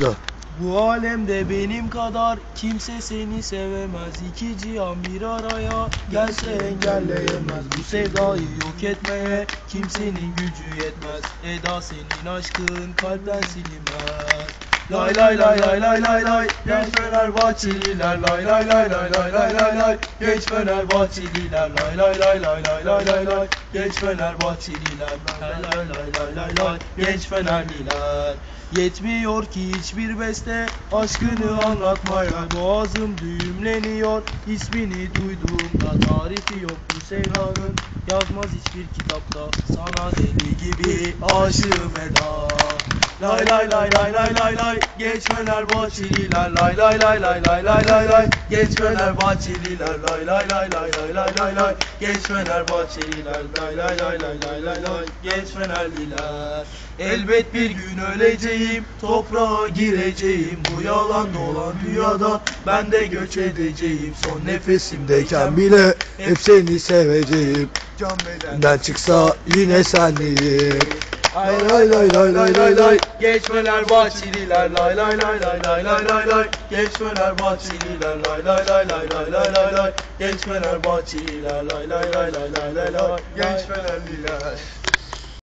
başla. Bu alemde benim kadar kimse seni sevemez. İki cihan bir araya gelse engelleyemez. Bu sevdayı yok etmeye kimsenin gücü yetmez. Eda senin aşkın kalpten silinmez Lay lay lay lay lay lay lay Genç Fenerbahçeliler lay lay lay lay lay lay lay lay Genç Fenerbahçeliler lay lay lay lay lay lay lay lay Genç Fenerbahçeliler lay lay lay lay lay lay Genç Fenerliler Yetmiyor ki hiçbir beste aşkını anlatmaya Boğazım düğümleniyor ismini duyduğumda Tarifi yok bu sevdanın yazmaz hiçbir kitapta Sana deli gibi aşığım Eda Lay lay lay lay lay lay lay Genç Fenerbahçeliler lay lay lay lay lay lay lay lay Genç Fenerbahçeliler lay lay lay lay lay lay lay lay Genç Fenerbahçeliler lay lay lay lay lay lay lay Genç Fenerliler Elbet bir gün öleceğim Toprağa gireceğim Bu yalan dolan dünyada Ben de göç edeceğim Son nefesimdeyken bile Hep seni seveceğim. Can Benden çıksa yine senliyim. Lay lay lay lay lay lay lay Genç Fenerbahçeliler lay lay lay lay lay lay lay lay Genç Fenerbahçeliler lay lay lay lay lay lay lay lay Genç Fenerbahçeliler lay lay lay lay lay lay lay Genç Fenerliler